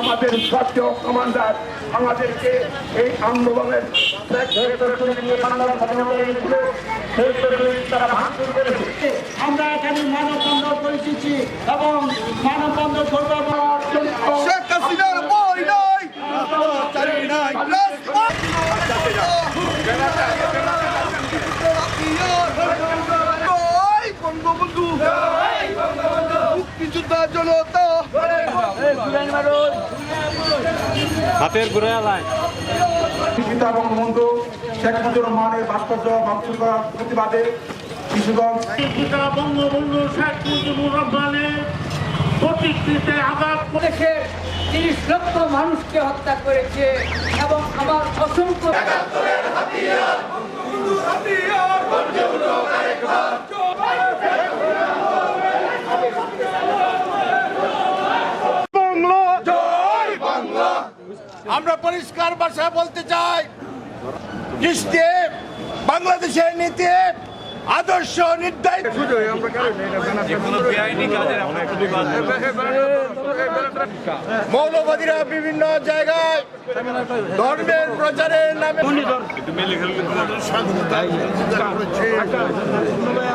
আমাদের শ্রদ্ধেয় কমান্ডার আমাদেরকে এই আন্দোলনের তারা ভাঙচুর করেছে আমরা এখানে মানববন্ধন করেছি এবং মানববন্ধন করব শেখ হাসিনার বই নাই নাই বঙ্গবন্ধু। মুক্তিযোদ্ধা জনতা হাতের ঘুরে লাইন পিতা এবং বন্ধু শেখ মুজিবুর রহমানের ভাস্কর্য ভাঙচুর করার প্রতিবাদে কিশোরগঞ্জ পিতা বঙ্গবন্ধু শেখ মুজিবুর রহমানের প্রতিকৃতিতে আঘাত দেশের তিরিশ লক্ষ মানুষকে হত্যা করেছে এবং আমার অসংখ্য আমরা পরিষ্কার ভাষায় বলতে চাই বাংলাদেশের নীতি আদর্শ মৌলবাদীরা বিভিন্ন জায়গায় ধর্মের প্রচারের নামে